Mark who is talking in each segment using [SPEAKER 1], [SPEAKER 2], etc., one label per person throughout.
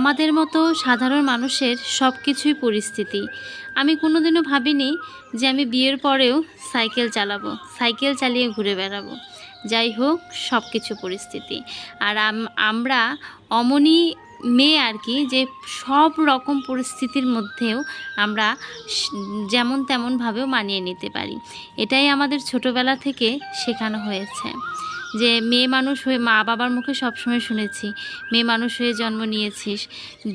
[SPEAKER 1] আমাদের মতো সাধারণ মানুষের সব কিছুই পরিস্থিতি। আমি কোনোদিনও ভাবিনি যে আমি বিয়ের পরেও সাইকেল চালাবো, সাইকেল চালিয়ে ঘুরে বেড়াবো। যাই হোক সব কিছু পরিস্থিতি। আর আম- আমরা অমনি মেয়ে আর কি, যে সব রকম পরিস্থিতির মধ্যেও আমরা যেমন তেমনভাবেও মানিয়ে নিতে পারি। এটাই আমাদের ছোটোবেলা থেকে শেখানো হয়েছে। যে মেয়ে মানুষ হয়ে মা বাবার মুখে সবসময় শুনেছি, মেয়ে মানুষ হয়ে জন্ম নিয়েছিস,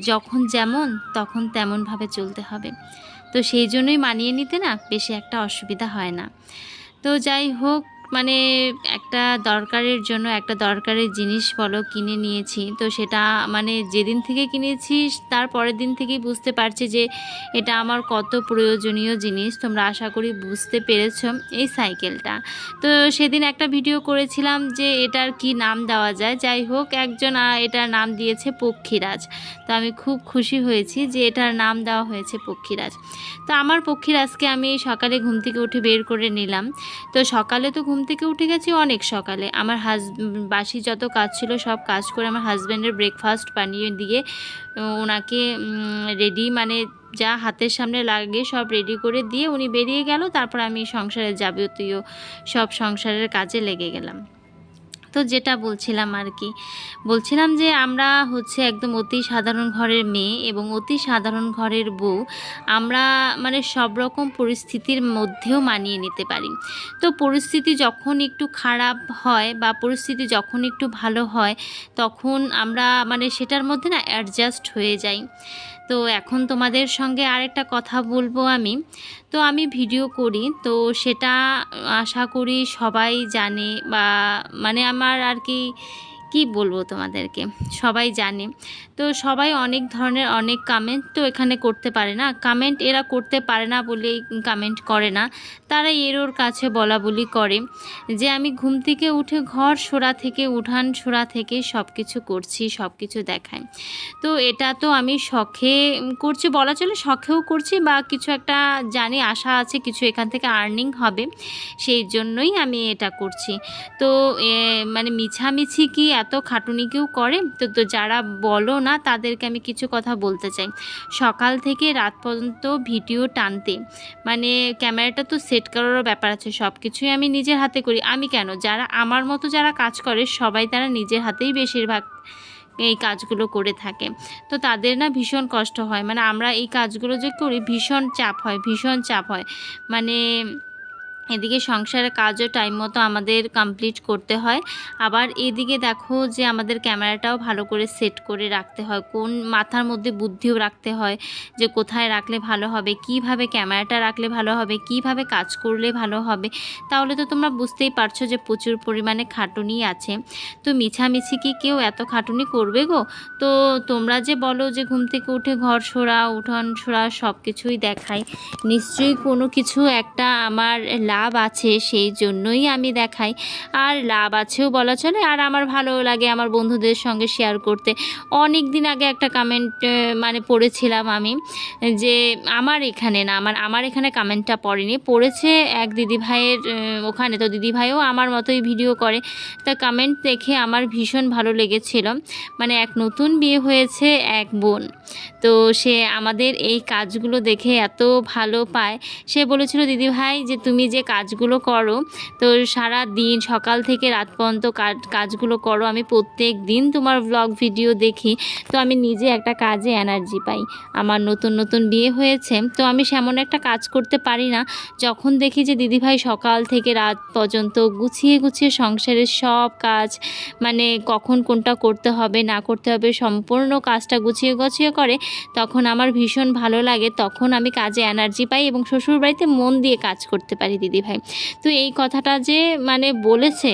[SPEAKER 1] যখন যেমন তখন তেমনভাবে চলতে হবে। তো সেই জন্যই মানিয়ে নিতে না বেশি একটা অসুবিধা হয় না। তো যাই হোক মানে একটা দরকারের জন্য, একটা দরকারের জিনিস বলো কিনে নিয়েছি। তো সেটা মানে যেদিন থেকে কিনেছি, তার পরের দিন থেকেই বুঝতে পারছি যে এটা আমার কত প্রয়োজনীয় জিনিস। তোমরা আশা করি বুঝতে পেরেছ এই সাইকেলটা। তো সেদিন একটা ভিডিও করেছিলাম যে এটার কি নাম দেওয়া যায়। যাই হোক, একজন এটার নাম দিয়েছে পক্ষীরাজ। তো আমি খুব খুশি হয়েছি যে এটার নাম দেওয়া হয়েছে পক্ষীরাজ। তো আমার পক্ষীরাজকে আমি সকালে ঘুম থেকে উঠে বের করে নিলাম। তো সকালে তো ঘুম থেকে উঠে গেছি অনেক সকালে। আমার হাজ বাসি যত কাজ ছিল সব কাজ করে আমার হাজব্যান্ডের ব্রেকফাস্ট বানিয়ে দিয়ে ওনাকে রেডি মানে যা হাতের সামনে লাগে সব রেডি করে দিয়ে উনি বেরিয়ে গেল। তারপর আমি সংসারের যাবতীয় সব সংসারের কাজে লেগে গেলাম। তো যেটা বলছিলাম আর কি। বলছিলাম যে আমরা হচ্ছে একদম অতি সাধারণ ঘরের মেয়ে এবং অতি সাধারণ ঘরের বউ আমরা মানে সব রকম পরিস্থিতির মধ্যেও মানিয়ে নিতে পারি। তো পরিস্থিতি যখন একটু খারাপ হয় বা পরিস্থিতি যখন একটু ভালো হয় তখন আমরা মানে সেটার মধ্যে না অ্যাডজাস্ট হয়ে যাই। তো এখন তোমাদের সঙ্গে আরেকটা কথা বলব আমি। তো আমি ভিডিও করি, তো সেটা আশা করি সবাই জানে বা মানে আমার আর কি কি বলব তোমাদেরকে? সবাই জানে। তো সবাই অনেক ধরনের অনেক কামেন্ট তো এখানে করতে পারে না। কামেন্ট এরা করতে পারে না বলেই কামেন্ট করে না। তারা এর ওর কাছে বলা বলি করে যে, আমি ঘুম থেকে উঠে ঘর সোরা থেকে, উঠান সোরা থেকে সব কিছু করছি সব কিছু দেখাই। তো এটা তো আমি শখে করছি, বলা চলে শখেও করছি বা কিছু একটা জানি আশা আছে, কিছু এখান থেকে আর্নিং হবে, সেই জন্যই আমি এটা করছি। তো মানে মিছামিছি কি এত খাটুনি কেউ করে? তো তো যারা বলো না, তাদেরকে আমি কিছু কথা বলতে চাই। সকাল থেকে রাত পর্যন্ত ভিডিও টানতে। মানে ক্যামেরাটা তো সেট করারও ব্যাপার আছে সব কিছুই আমি নিজের হাতে করি। আমি কেন? যারা আমার মতো যারা কাজ করে, সবাই তারা নিজের হাতেই বেশিরভাগ এই কাজগুলো করে থাকে। তো তাদের না ভীষণ কষ্ট হয়। মানে আমরা এই কাজগুলো যে করি, ভীষণ চাপ হয়, ভীষণ চাপ হয়। মানে এদিকে সংসারের কাজও টাইম মতো আমাদের কমপ্লিট করতে হয়। আবার এদিকে দেখো যে আমাদের ক্যামেরাটাও ভালো করে সেট করে রাখতে হয়। কোন মাথার মধ্যে বুদ্ধিও রাখতে হয় যে কোথায় রাখলে ভালো হবে, কীভাবে ক্যামেরাটা রাখলে ভালো হবে, কীভাবে কাজ করলে ভালো হবে। তাহলে তো তোমরা বুঝতেই পারছ যে প্রচুর পরিমাণে খাটুনি আছে। তো মিছামিছি কি কেউ এত খাটুনি করবে গো? তো তোমরা যে বলো যে ঘুম থেকে উঠে ঘর সরা, উঠোন সরা সব কিছুই দেখায় নিশ্চয়ই কোনো কিছু একটা আমার লাভ আছে সেই জন্যই আমি দেখাই। আর লাভ আছেও বলা চলে, আর আমার ভালো লাগে আমার বন্ধুদের সঙ্গে শেয়ার করতে। অনেক দিন আগে একটা কমেন্ট মানে পড়েছিলাম আমি, যে আমার এখানে না, আমার আমার এখানে কমেন্টটা পড়েনি। পড়েছে এক দিদি ভাইয়ের ওখানে। তো দিদি ভাইও আমার মতোই ভিডিও করে। তা কমেন্ট দেখে আমার ভীষণ ভালো লেগেছিল। মানে এক নতুন বিয়ে হয়েছে এক বোন। তো সে আমাদের এই কাজগুলো দেখে এত ভালো পায়। সে বলেছিল, দিদি ভাই, যে তুমি যে কাজগুলো করো। তো সারা দিন, সকাল থেকে রাত পর্যন্ত কাজগুলো করো। আমি প্রত্যেক দিন তোমার ব্লগ ভিডিও দেখি। তো আমি নিজে একটা কাজে এনার্জি পাই। আমার নতুন নতুন বিয়ে হয়েছে। তো আমি সেমন একটা কাজ করতে পারি না। যখন দেখি যে দিদিভাই সকাল থেকে রাত পর্যন্ত গুছিয়ে গুছিয়ে সংসারের সব কাজ মানে কখন কোনটা করতে হবে, না করতে হবে, সম্পূর্ণ কাজটা গুছিয়ে গুছিয়ে করে, তখন আমার ভীষণ ভালো লাগে। তখন আমি কাজে এনার্জি পাই এবং শ্বশুরবাড়িতে মন দিয়ে কাজ করতে পারি দিদিভাই তো এই কথাটা যে মানে বলেছে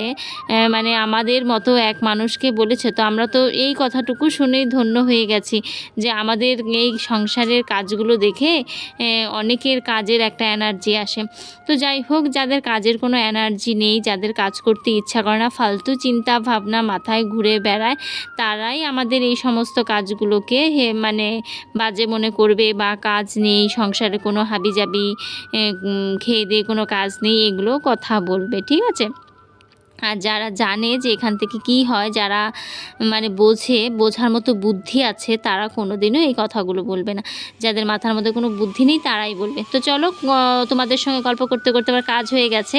[SPEAKER 1] মানে আমাদের মতো এক মানুষকে বলেছে, তো আমরা তো এই কথাটুকু শুনেই ধন্য হয়ে গেছি যে আমাদের এই সংসারের কাজগুলো দেখে অনেকের কাজের একটা এনার্জি আসে। তো যাই হোক, যাদের কাজের কোনো এনার্জি নেই, যাদের কাজ করতে ইচ্ছা করে না, ফালতু চিন্তা ভাবনা মাথায় ঘুরে বেড়ায়, তারাই আমাদের এই সমস্ত কাজগুলোকে মানে বাজে মনে করবে বা কাজ নেই, সংসারে কোনো হাবিজাবি খেয়ে দিয়ে কোনো কাজ নেই এগুলো কথা বলবে ঠিক আছে? আর যারা জানে যে এখান থেকে কি হয়, যারা মানে বোঝে, বোঝার মতো বুদ্ধি আছে, তারা কোনো দিনও এই কথাগুলো বলবে না। যাদের মাথার মধ্যে কোনো বুদ্ধি নেই, তারাই বলবে। তো চলো তোমাদের সঙ্গে গল্প করতে করতে আমার কাজ হয়ে গেছে।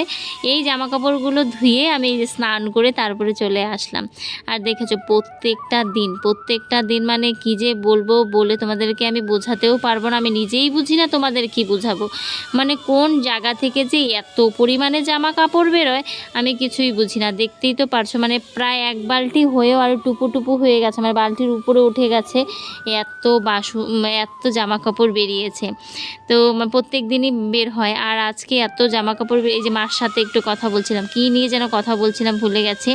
[SPEAKER 1] এই জামা কাপড়গুলো ধুয়ে আমি স্নান করে তারপরে চলে আসলাম। আর দেখেছ, প্রত্যেকটা দিন প্রত্যেকটা দিন মানে কি যে বলব, বলে তোমাদেরকে আমি বোঝাতেও পারব না। আমি নিজেই বুঝি না তোমাদের কি বুঝাবো। মানে কোন জায়গা থেকে যে এত পরিমাণে জামা কাপড় বেরোয়, আমি কিছুই বুঝি না, দেখতেই তো পারছ মানে প্রায় এক বালতি হয়েও আর টুপু টুপু হয়ে গেছে মানে বালতির উপরে উঠে গেছে, এত বাসু এত জামা কাপড় বেরিয়েছে। তো মানে প্রত্যেক দিনই বের হয়, আর আজকে এত জামা কাপড় এই যে মার সাথে একটু কথা বলছিলাম, কী নিয়ে যেন কথা বলছিলাম ভুলে গেছে।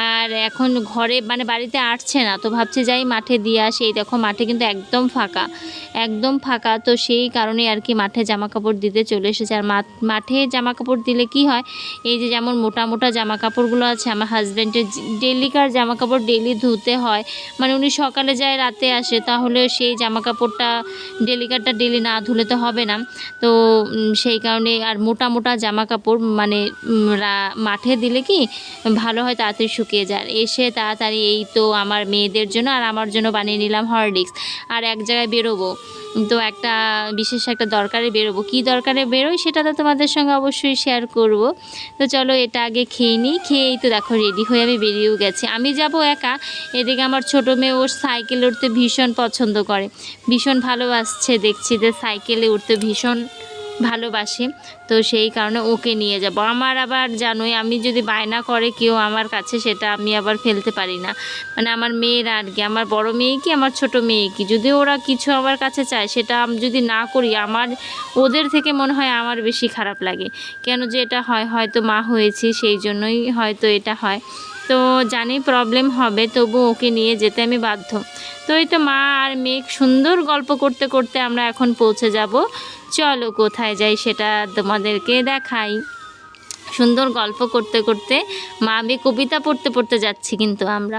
[SPEAKER 1] আর এখন ঘরে মানে বাড়িতে আসছে না, তো ভাবছে যাই মাঠে দিয়ে আসি, এই দেখো মাঠে কিন্তু একদম ফাঁকা একদম ফাঁকা, তো সেই কারণে আর কি মাঠে জামা কাপড় দিতে চলে এসেছে। আর মাঠে জামা কাপড় দিলে কি হয়, এই যে যেমন মোটা মোটা জামা কাপড়গুলো আছে, আমার হাজব্যান্ডের ডেলিকার জামা কাপড় ডেলি ধুতে হয়। মানে উনি সকালে যায়, রাতে আসে, তাহলে সেই জামা কাপড়টা ডেলিকারটা ডেলি না ধুলে তো হবে না। তো সেই কারণে আর মোটা মোটা জামা কাপড় মানে মাঠে দিলে কি, ভালো হয় তাড়াতাড়ি শুকিয়ে যায়। এসে তাড়াতাড়ি এই তো আমার মেয়েদের জন্য আর আমার জন্য বানিয়ে নিলাম হরলিক্স আর এক জায়গায় বেরোবো। তো একটা বিশেষ একটা দরকারে বেরোবো। কী দরকারে বেরোই সেটা তো তোমাদের সঙ্গে অবশ্যই শেয়ার করব। তো চলো এটা আগে খেয়ে নিই খেয়েই তো দেখো রেডি হয়ে আমি বেরিয়েও গেছি। আমি যাব একা, এদিকে আমার ছোটো মেয়ে ওর সাইকেলে উঠতে ভীষণ পছন্দ করে। ভীষণ ভালোবাসছে দেখছি যে সাইকেলে উঠতে ভীষণ ভালোবাসে। তো সেই কারণে ওকে নিয়ে যাব। আমার আবার জানোই, আমি যদি বায়না করে কেউ আমার কাছে, সেটা আমি আবার ফেলতে পারি না। মানে আমার মেয়েরা আর কি, আমার বড় মেয়ে কি, আমার ছোট মেয়ে কি? যদি ওরা কিছু আমার কাছে চায়, সেটা আমি যদি না করি, আমার, ওদের থেকে মনে হয় আমার বেশি খারাপ লাগে। কেন যে এটা হয়, হয়তো মা হয়েছি, সেই জন্যই হয়তো এটা হয়। তো জানি প্রবলেম হবে, তবু ওকে নিয়ে যেতে আমি বাধ্য। তো এই তো মা আর মেঘ সুন্দর গল্প করতে করতে আমরা এখন পৌঁছে যাব। চলো কোথায় যাই সেটা তোমাদেরকে দেখাই। সুন্দর গল্প করতে করতে, মা বে কবিতা পড়তে পড়তে যাচ্ছি কিন্তু আমরা।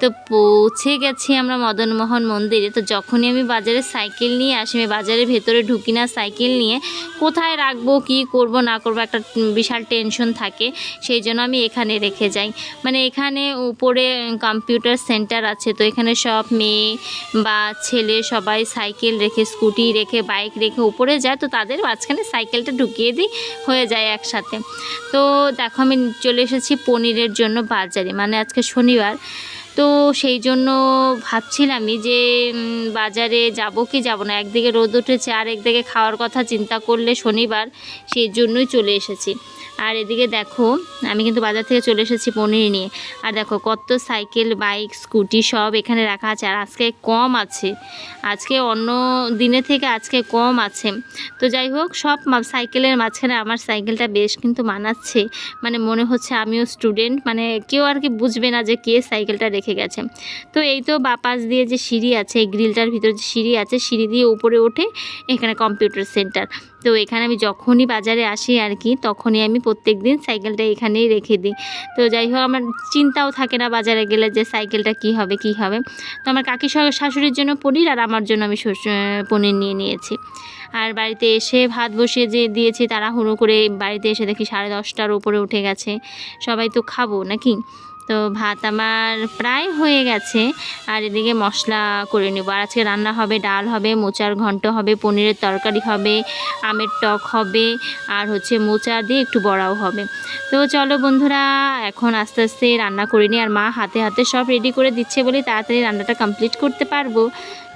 [SPEAKER 1] তো পৌঁছে গেছি আমরা মদনমোহন মন্দিরে। তো যখনই আমি বাজারে সাইকেল নিয়ে আসি, আমি বাজারের ভেতরে ঢুকি না সাইকেল নিয়ে, কোথায় রাখব, কি করব, না করব একটা বিশাল টেনশন থাকে, সেই জন্য আমি এখানে রেখে যাই। মানে এখানে উপরে কম্পিউটার সেন্টার আছে, তো এখানে সব মেয়ে বা ছেলে সবাই সাইকেল রেখে, স্কুটি রেখে, বাইক রেখে উপরে যায়, তো তাদের মাঝখানে সাইকেলটা ঢুকিয়ে দিই, হয়ে যায় একসাথে। তো দেখো আমি চলে এসেছি পনিরের জন্য বাজারে মানে আজকে শনিবার। তো সেই জন্য ভাবছিলামই যে বাজারে যাব কি যাব না। একদিকে রোদ উঠেছে আর একদিকে খাওয়ার কথা চিন্তা করলে শনিবার, সেই জন্যই চলে এসেছি। আর এদিকে দেখো, আমি কিন্তু বাজার থেকে চলে এসেছি পনির নিয়ে। আর দেখো, কত সাইকেল, বাইক, স্কুটি সব এখানে রাখা আছে। আর আজকে কম আছে। আজকে অন্য দিনে থেকে আজকে কম আছে। তো যাই হোক, সব সাইকেলের মাঝখানে আমার সাইকেলটা বেশ কিন্তু মানাচ্ছে। মানে মনে হচ্ছে আমিও স্টুডেন্ট। মানে কেউ আর কি বুঝবে না যে কে সাইকেলটা রেখে গেছে। তো এই তো বাপাস দিয়ে যে সিঁড়ি আছে, এই গ্রিলটার ভিতরে যে সিঁড়ি আছে, সিঁড়ি দিয়ে উপরে ওঠে এখানে কম্পিউটার সেন্টার। তো এখানে আমি যখনই বাজারে আসি আর কি, তখনই আমি প্রত্যেক দিন সাইকেলটা এখানেই রেখে দিই। তো যাই হোক, আমার চিন্তাও থাকে না বাজারে গেলে যে সাইকেলটা কি হবে কি হবে। তো আমার কাকি শাশুড়ির জন্য পনির আর আমার জন্য আমি পনির নিয়ে নিয়েছি। আর বাড়িতে এসে ভাত বসিয়ে যে দিয়েছি, তাড়াহুড়ো করে বাড়িতে এসে দেখি সাড়ে দশটার উপরে উঠে গেছে। সবাই তো খাব নাকি? তো ভাত আমার প্রায় হয়ে গেছে। আর এদিকে মশলা করে নেব। আর আজকে রান্না হবে ডাল হবে, মোচার ঘন্ট হবে, পনিরের তরকারি হবে, আমের টক হবে, আর হচ্ছে মোচা দিয়ে একটু বড়াও হবে। তো চলো বন্ধুরা, এখন আস্তে আস্তে রান্না করে নিই। আর মা হাতে হাতে সব রেডি করে দিচ্ছে বলে তাড়াতাড়ি রান্নাটা কমপ্লিট করতে পারব।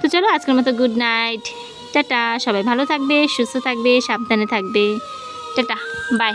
[SPEAKER 1] তো চলো আজকের মতো গুড নাইট টাটা। সবাই ভালো থাকবে, সুস্থ থাকবে, সাবধানে থাকবে। টাটা। বাই